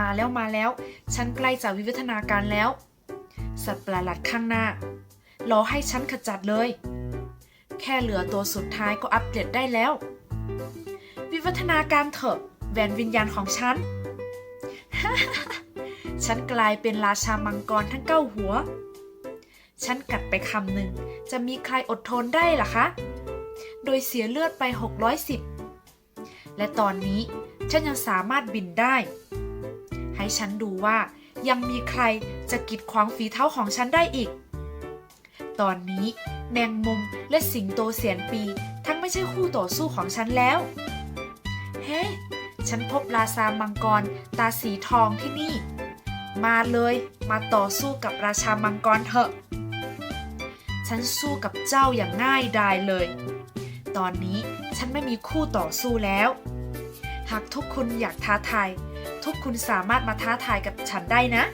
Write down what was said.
มาแล้วมาแล้ว ฉันใกล้จะวิวัฒนาการแล้ว สัตว์ประหลาดข้างหน้ารอให้ฉันขจัดเลย แค่เหลือตัวสุดท้ายก็อัปเกรดได้แล้ว วิวัฒนาการเถอะแหวนวิญญาณของฉัน ฉันกลายเป็นราชามังกรทั้งเก้าหัว ฉันกัดไปคำหนึ่ง จะมีใครอดทนได้ล่ะคะ โดยเสียเลือดไป 610 และตอนนี้ฉันยังสามารถบินได้ ให้ฉันดูว่า ยังมีใครจะกีดขวางฝีเท้าของฉันได้อีก ตอนนี้แมงมุมและสิงโตเสียนปีทั้งไม่ใช่คู่ต่อสู้ของฉันแล้ว เฮ้ ฉันพบราซามังกรตาสีทองที่นี่ มาเลยมาต่อสู้กับราชามังกรเถอะ ฉันสู้กับเจ้าอย่างง่ายดายเลย ตอนนี้ฉันไม่มีคู่ต่อสู้แล้ว หากทุกคุณอยากท้าทาย ทุกคุณสามารถมาท้าทายกับฉันได้นะ